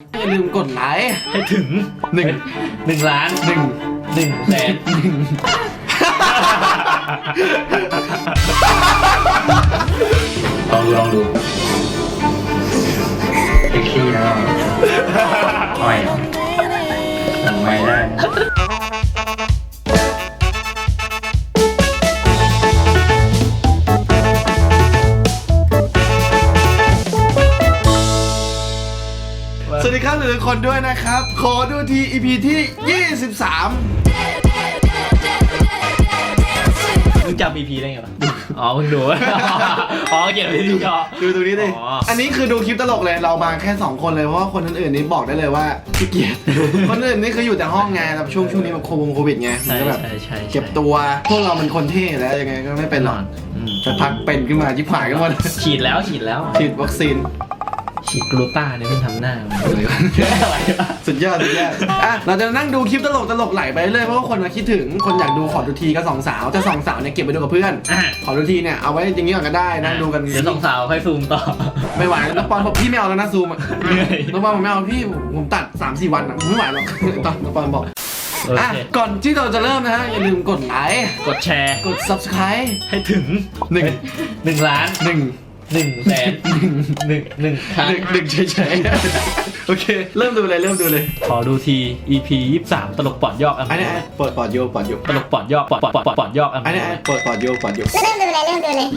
อย่าลืมกดไลค์ให้ถึงหนึ่งหนึ่งล้านหนึ่งหนึ่งแสนลองดูลองดูเซ็กซี่นะอ่อยสั่งไม่ได้ ครับทุกคนด้วยนะครับ ขอดูที EP ที่ 23 มึงจำ EP ได้ไงวะ อ๋อมึงดู อ๋อเก็บไว้ที่จอ ดูตรงนี้ดิ อ๋ออั อันนี้คือดูคลิปตลกเลย เรามาแค่ 2 คนเลย เพราะว่าคนอื่นๆนี่บอกได้เลยว่าขี้เกียจ คนอื่นนี่คืออยู่แต่ห้องไงแล้วช่วงช่วงนี้มันโควงโควิดไงมันใช่ก็แบบใช่ใช่เก็บตัว พวกเรามันคนเท่แล้วยังไงก็ไม่เป็นหรอกอืมจะพักเป็นขึ้นมาจิบหายกันหมด ฉีดแล้วฉีดแล้ว ฉีดวัคซีน ฉีดกลูต้าเนี่ยมันทำหน้ามันอะไรวะอะไรวะสุดยอดสุดยอดอะเราจะนั่งดูคลิปตลกตลกไหลไปเรื่อยเพราะว่าคนมาคิดถึงคนอยากดูขอดูทีก็สองสาวแต่สองสาวเนี่ยเก็บไปดูกับเพื่อนอะขอดูทีเนี่ยเอาไว้อย่างนี้ก่อนก็ได้นั่งดูกันเดี๋ยวสองสาวค่อยซูมต่อไม่ไหวน้องปอนบอกพี่ไม่เอาแล้วนะซูมอะเหนื่อยน้องปอนผมไม่เอาพี่ผมตัด3 4วันอะผมไม่ไหวหรอกตอนน้องปอนบอกโออะเคก่อนที่เราจะเริ่มนะฮะ อย่าลืมกดไลค์กดแชร์ กด subscribe ให้ถึงหนึ่งหนึ่งล้านหนึ่ง หนึ่งแสนหนึ่งหนึ่งหนึ่งครั้งหนึ่งหนึ่งเฉยๆ โอเค เริ่มดูเลย เริ่มดูเลย ขอดูที EP 23 ตลกปอดยอกอันอันนี้เปิดปอดโยปอดโยตลกปอดยอกปอดปอดปอดปอดยอกอันอันนี้เปิดปอดโยปอดโย เริ่มดูเลยเริ่มดูเลย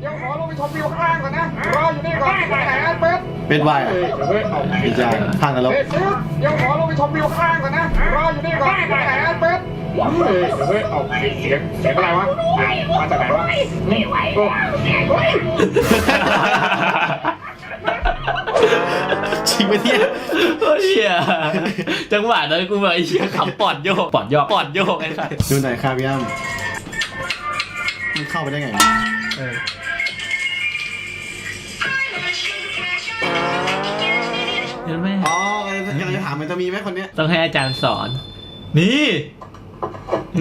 เดี๋ยวขอลงไปชมวิวข้างล่างก่อนนะรออยู่นี่ก่อนไปไหนนะเป็ดเป็นวายอะเฮ้ยเฮ้ยเอาไม่ใช่ทางนรกเฮ้ยซื้อเดี๋ยวขอลงไปชมวิวข้างล่างก่อนนะรออยู่นี่ก่อนไปไหนนะเป็ดเฮ้ยเฮ้ยเอาเสียงเสียงอะไรวะมาจากไหนวะไม่ไหวจริงไหมเนี่ยโอ้ยเชี่ยจังหวะนั้นกูแบบไอ้เชี่ยขำปอดโยกปอดยอกปอดโยกไอ้สัสดูหน่อยครับพี่อ้ำมันเข้าไปได้ไงวะเออ เห็นไหมอ๋อกำลังจะถามมันจะมีไหมคนเนี้ย ต้องให้อาจารย์สอน นี่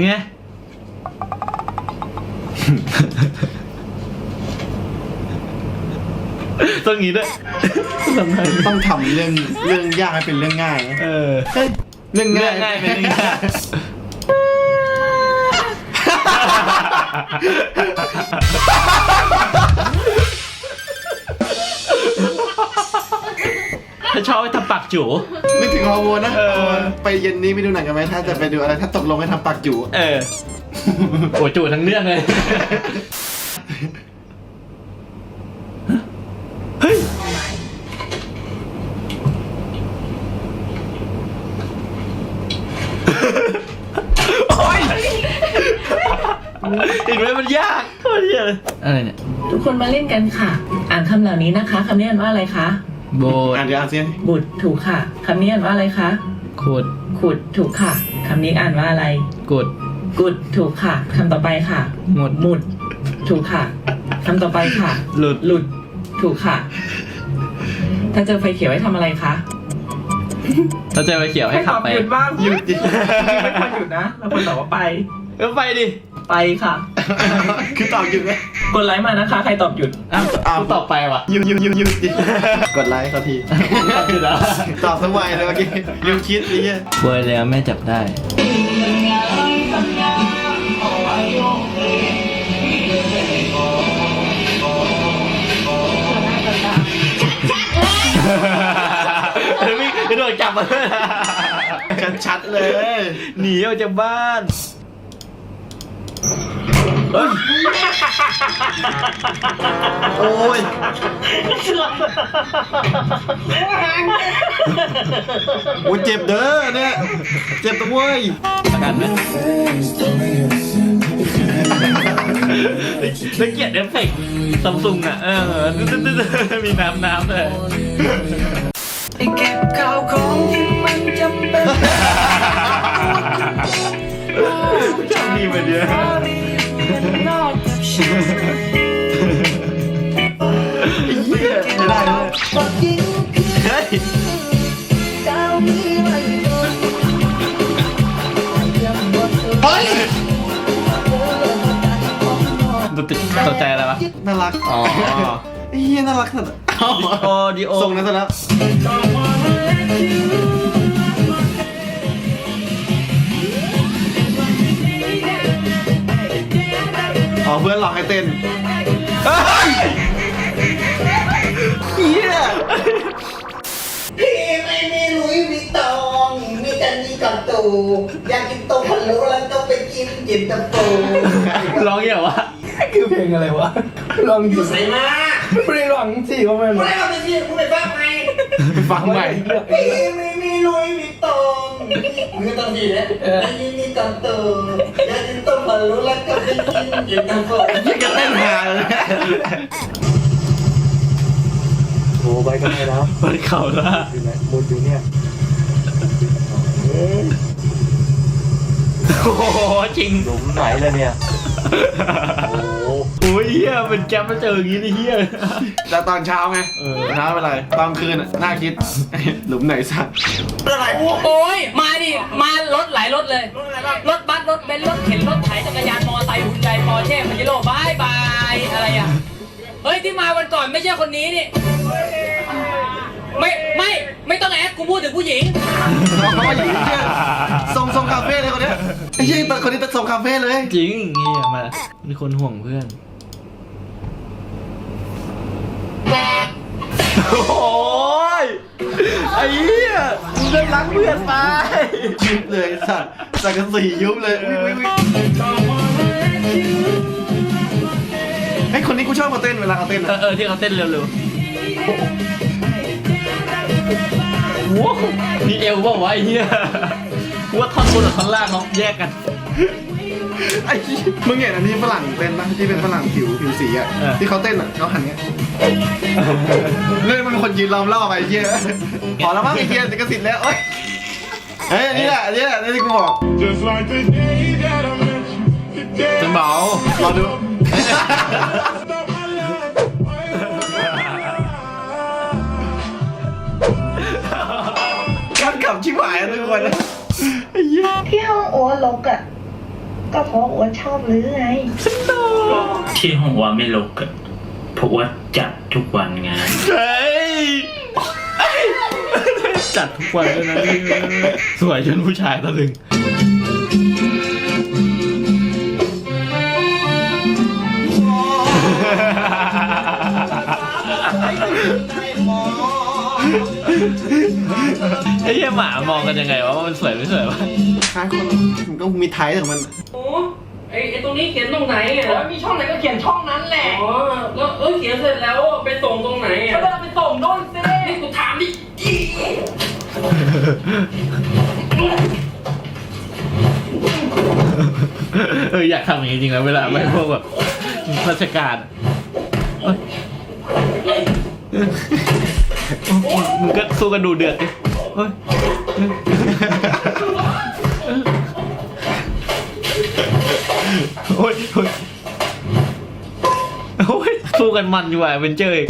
ไงต้องงี้ด้วยทำไงต้องทำเรื่องเรื่องยากให้เป็นเรื่องง่ายนะเออเฮ้ยเรื่องเรื่ง่าอยงง่ายเป็นเรื่องยาก ถ้าชอบให้ทำปากจูนึกถึงฮอร์โมนนะเออไปเย็นนี้ไปดูหนังกันไหมถ้าจะไปดูอะไรถ้าตกลงให้ทำปากจู่เออโอ้จูทั้งเรื่องเลย เฮ้ย โอ้ยเห็นไหมมันยากโคตรยากเลยอะไรเนี่ย ทุกคนมาเล่นกันค่ะ อ่านคำเหล่านี้นะคะคำนี้อ่านว่าอะไรคะ โบอ่านเดี๋ยวอ่านเสียงบุตรถูกค่ะคำนี้อ่านว่าอะไรคะโคตรขุดถูกค่ะคำนี้อ่านว่าอะไรกดกุดถูกค่ะคำต่อไปค่ะ หมด หมุด ถูกค่ะคำต่อไปค่ะ หลุดหลุดถูกค่ะ ถ้าเจอไฟเขียวให้ทำอะไรคะถ้าเจอไฟเขียวให้ขับไปหยุดบ้างหยุดดิไม่ควรหยุดนะเราควรตอบว่าไปก็ไปดิ ไปค่ะ คือตอบหยุดไหมกดไลค์มานะคะ ใครตอบหยุดอ้าวกูตอบไปว่ะหยุดหยุดหยุดหยุดดิกดไลค์เขาทีตอบหยุดแล้วตอบสมัยเลยเมื่อกี้ลืมคิดไอ้เหี้ยบวยแล้วแม่จับได้เฮ้ยไม่กระโดดจับมาเลยกันชัดเลย หนีออกจากบ้าน เฮ้ยโอ้ยโอ้ยเจ็บเด้อเนี่ย เจ็บตัวเว้ยประกันไหมนักเกียรติเอฟเฟกต์ซัมซุงอะ เออ มีน้ำน้ำเลยเก็บข่าวของที่มันจำเป็นชอบดีมาเดียว ดูติดตกใจอะไรวะน่ารักอ๋อเฮียน่ารักสุดโอดีโอส่งนั้นซะแล้วอ๋อเพื่อนหลอกให้เต้นเฮ้ยเหี้ยพี่ไม่มีลุยวิตองมีแต่นี่กับตูอยากกินต๊ะพะโล้แล้วต้องไปกินกินตะปูร้องเหี้ยวะ คือเพลงอะไรวะลองอดูยู่ใส่มาไม่ได้ลองสิว่ามันไม่ได้เอาไปที่กูไปฟังไหมไปฟังใหม่พี่ไม่มีหลุยส์วิตตองมึงก็ต้องดีนะแต่นี่นี่กับตูอยากกินต้มพะโล้แล้วก็ไปกินเย็นตาโฟนี่ก็เต้นหาเลยโอ้ไปกันไงแล้วเปิดเข่าละอยู่ไหนบนอยู่เนี่ยโอ้โหจริงหลุมไหนเลยเนี่ย โอ้โหโอ้ยเฮียเป็นแก๊ปมาเจออย่างงี้นี่เฮียแต่ตอนเช้าไงเออเช้าเป็นไร ตอนคืนอะน่าคิด หลุมไหนสักอะไรโอ้ยมาดิ มารถหลายรถเลย รถบัสรถเบนซ์รถเข็นรถไถจักรยานมอไซค์หุ่นใหญ่ปอร์เช่มันจิโร่บายบายอะไรอะ เฮ้ยที่มาวันก่อนไม่ใช่คนนี้นี่ ไม่ไม่ไม่ต้องแอคกูพูดถึงผู้หญิงเขามาอยู่ที่เนี่ยทรงทรงคาเฟ่เลยคนเนี้ยไอ้เหี้ยคนนี้ทรงคาเฟ่เลย จริงเฮียมามีคนห่วงเพื่อน โอ้ยไอ้เหี้ยมึงก็รักเพื่อนไป ยุบเลยสัตว์สักกะสียุบเลยอุ๊ยอุ๊ยอุ๊ยไอ้ยคนนี้กูชอบมาเต้นเวลาเขาเต้นเออะอเออที่เขาเต้นเร็วๆโว้าวนี่เอวบอกว่าไอ้เหี้ยกูว่าท่อนบนกับท่อนล่างเขาแยกกัน ไอ้เหี้ยมึงเห็นอันนี้ฝรั่งเต้นปะที่เป็นฝรั่งผิวผิวสีอะเออ ที่เขาเต้นอะเขาหันเงี้ยเล่นมันเป็นคนยืนล้อมรอบไปไอ้เหี้ยพอแล้วมั้งไอ้เหี้ยติดกระสิทธิ์แล้วเอ้ยเฮ้ยอันนี้แหละอันนี้แหละที่กูบอก Just like the day that I met you, the day จะเบา รอดู ขับชิบหายอะทุกคนไอ้เหี้ยที่ห้องอัวลกอะก็เพราะอัวชอบลื้อไง ที่ห้องว่าไม่ลกอะเพราะว่าจัดทุกวันไงเฮ้ยจัดทุกวันเลยนะสวยจนผู้ชายตะลึง ไอ้เหี้ยหมามองกันยังไงวะว่ามันสวยไม่สวยวะคล้ายคนมันก็มีไทยของมันโอ้ไอไอตรงนี้เขียนตรงไหนอะมีช่องไหนก็เขียนช่องนั้นแหละ อ๋อแล้วเออเขียนเสร็จแล้วไปส่งตรงไหนอะก็ไปส่งโน่นสินี่กูถามดิเอออยากทำอย่างนี้จริงๆนะเวลาไปพวกแบบราชการอะเอ้ย มึงก็สู้กันดูเดือดดิเฮ้ยโอ้ยโอ้ยโอ้ยสู้กันมันอยู่อะเวนเจอร์อีก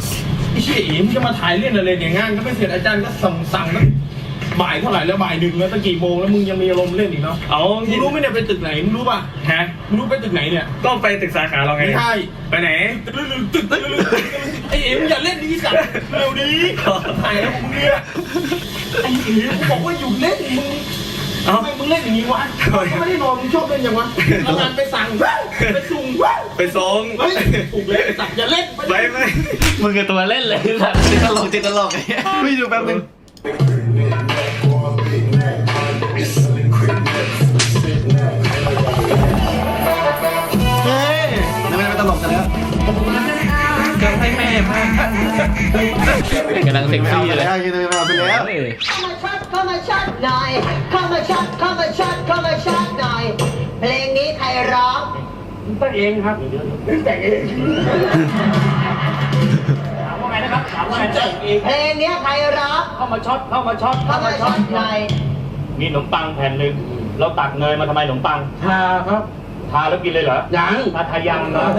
ไอ้เชี่ยอีมงจะมาถ่ายเล่นอะไรเนี่ยงานก็ไม่เสร็จอาจารย์ก็สั่งสั่งตั้ง เท่าไหร่แล้วบ่ายหนึ่งแล้วตั้งกี่โมงแล้วมึงยังมีอารมณ์เล่นอีกเนาะเอามึงรู้ไหมเนี่ยไปตึกไหนมึงรู้ป่ะฮะมึงรู้ไปตึกไหนเนี่ยก็ไปตึกสาขาเราไงไม่ใช่ไปไหนตึกลึกๆตึกลึกๆไอ้เอ็มอย่าเล่นนี้สัตว์เร็วดีถ่ายแล้วมึงเนี่ยไอ้เอ็มกูบอกว่าหยุดเล่นมึงเอ้าทำไมมึงเล่นอย่างนี้วะก็ไม่ได้นอนมึงชอบเล่นอย่างวะเอางานไปสั่งไปสุ่มไปส่งเฮ้ยถูกเล่นสัตว์อย่าเล่นไปไหมมึงกับตัวเล่นเลยสัตว์ติดตลกติดตลกไอ้เหี้ยไม่ดูแป๊บนึง กำลังเซ็กไม่เอาซี่ไปเลยแล้วกินไปเอาไปแล้วเฮ้ยเข้ามาช็อตเข้ามาช็อตหน่อยเข้ามาช็อตเข้ามาช็อตเข้ามาช็อตหน่อย เพลงนี้ใครร้องตั้งเองครับแต่งเองเพลงนี้ใครร้องเข้ามาช็อตเข้ามาช็อตเข้ามาช็อตหน่อยมีขนมปังแผ่นหนึ่งเราตักเนยมาทำไมขนมปังทาครับ ทาแล้วกินเลยเหรอยังทาทายังเนาะ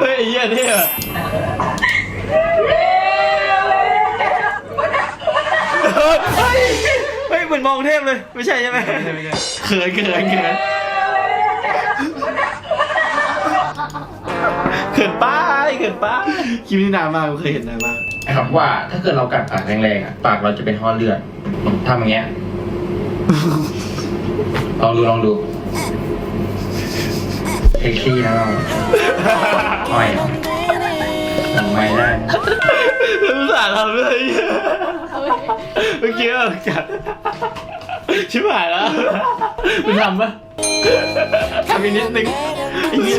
เฮ้ยไอ้เหี้ยเนี่ยเฮ้ยเฮ้ยเหมือนมองเทพเลย ไม่ใช่ใช่ไหมเขินเขินเขินเขินป้ายเขินป้ายคลิปนี้นานมากกูเคยเห็นนานมากนะครับว่าถ้าเกิดเรากัดปากแรงๆอะปากเราจะเป็นห้อเลือดทำอย่างเงี้ย ลองดูลองดูเซ็กซี่นะเราอ่อยหลังไม่ได้รู้สาห์ทำเลยเมื่อกี้แบบกัดชิบหายแล้วมึงทำปะทำอีกนิดนึงไอ้เหี้ย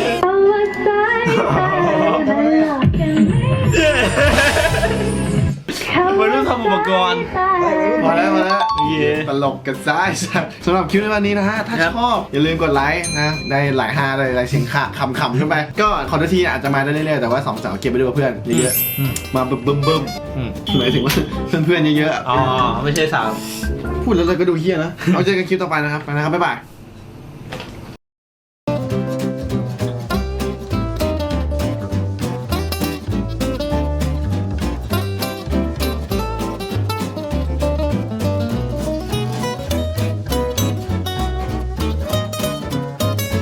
มันต้องทำอุปกรณ์พอแล้วพอแล้ว เย้ตลกกันซ้ายสัตว์สำหรับคลิปในวันนี้นะฮะ ถ้าครับชอบ อย่าลืมกดไลค์นะ ได้หลายฮาได้หลายเสียงขะขำๆขึ้นไป ก็คอนเทนต์ทีอาจจะมาได้เรื่อยๆ แต่ว่าสองสาวเก็บไปด้วยกับเพื่อนเยอะอืมๆมาบึ้มบึ้มบึ้มอืมหมายถึงว่าเพื่อนๆเยอะๆอ๋อไม่ใช่สาวพูดแล้วเราก็ดูเฮี้ยนะ เอาเจอกันคลิปต่อไปนะครับไปนะครับบ๊ายบาย